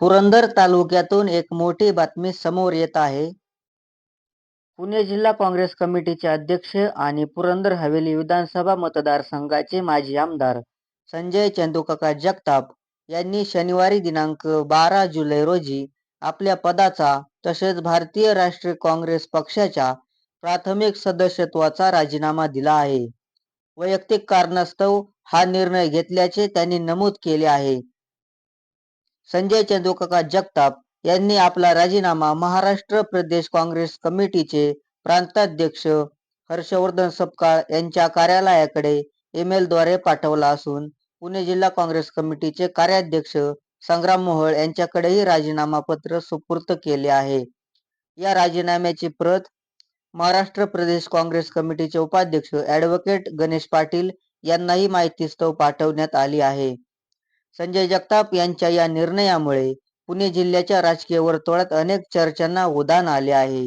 पुरंदर तालुक्यातून एक मोठी बातमी समोर येत आहे. पुणे जिल्हा काँग्रेस कमिटीचे अध्यक्ष आणि पुरंदर हवेली विधानसभा मतदारसंघाचे माजी आमदार संजय चंदूकाका जगताप यांनी शनिवारी दिनांक बारा जुलै रोजी आपल्या पदाचा तसेच भारतीय राष्ट्रीय काँग्रेस पक्षाच्या प्राथमिक सदस्यत्वाचा राजीनामा दिला आहे. वैयक्तिक कारणास्तव हा निर्णय घेतल्याचे त्यांनी नमूद केले आहे. संजय चंदोकाका जगताप यांनी आपला राजीनामा महाराष्ट्र प्रदेश काँग्रेस कमिटीचे प्रांताध्यक्ष हर्षवर्धन सपकाळ यांच्या कार्यालयाकडे ईमेलद्वारे पाठवला असून पुणे जिल्हा काँग्रेस कमिटीचे कार्याध्यक्ष संग्राम मोहोळ यांच्याकडेही राजीनामा पत्र सुपूर्त केले आहे. या राजीनाम्याची प्रत महाराष्ट्र प्रदेश काँग्रेस कमिटीचे उपाध्यक्ष ऍडव्होकेट गणेश पाटील यांनाही माहितीस्तव पाठवण्यात आली आहे. संजय जगताप यांच्या या निर्णयामुळे पुणे जिल्ह्याच्या राजकीय वर्तुळात अनेक चर्चांना उधाण आले आहे.